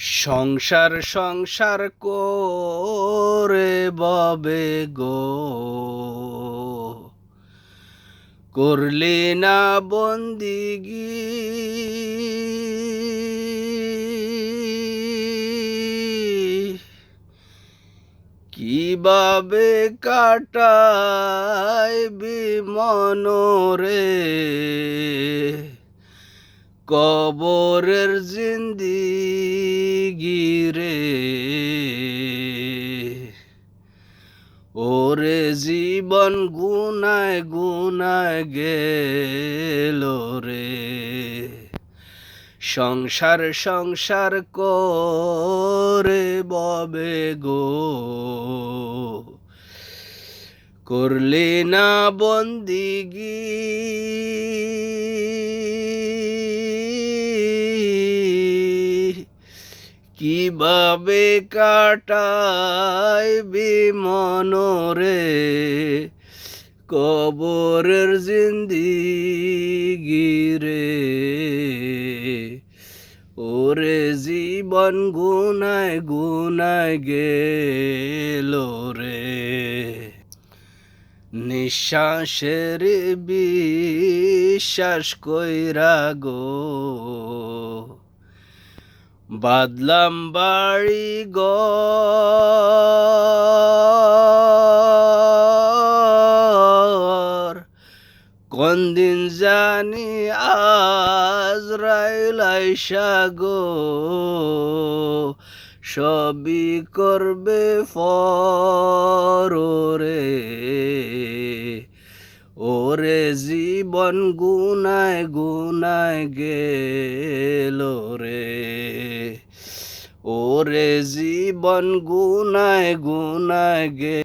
সংসার সংসার করে ববে গো। করলে না বন্দিগি। কীভাবে কাটাইবি মনরে? কবরের জিন্দিগি রে ওরে জীবন গুনায় গুনায় গেল রে। সংসার সংসার করে ববে গো। করলি না বন্দিগি কীভাবে কাটাইবি মনরে? কবরের জিন্দিগি রে ওরে জীবন গুনায় গুনায় গেল রে। নিঃশ্বাসের বিশ্বাস কইরা গো। বাদলাম বাড়ি গর কোন দিন জানি আজ রাইলাইসা গো। সবই করবে ফরে ওরে জীবন গুনায় গুনায় গেল ওরে জীবন গুনায় গুনায় গে,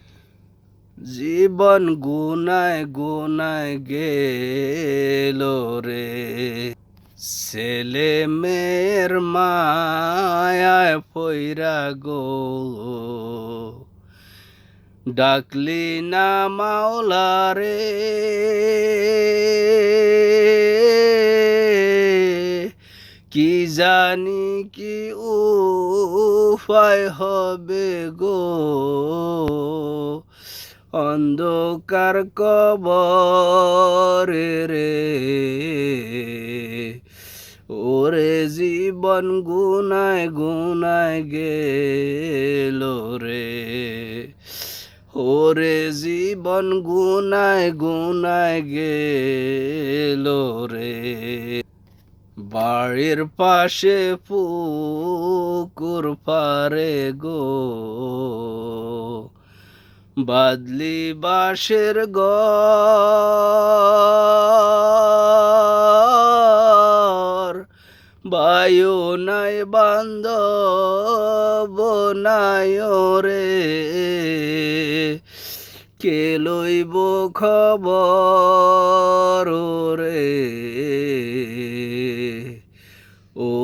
জীবন গুনায় গুনায় গেল রে। ছেলে মেয়ের মায়ায় পৈরা গো, ডাকলি না মাওলা রে। কি জানি কি উপায় হবে গো? অন্ধকার কবরে রে। ওরে জীবন গুনায় গুনায় গেল রে। ওরে জীবন গুনায় গুনায় গেল রে। বাড়ির পাশে পুকুর পারে গো। বাদলি বাঁশের গর বায়ু নাই, বান্ধব নাই রে কে লইব খবর রে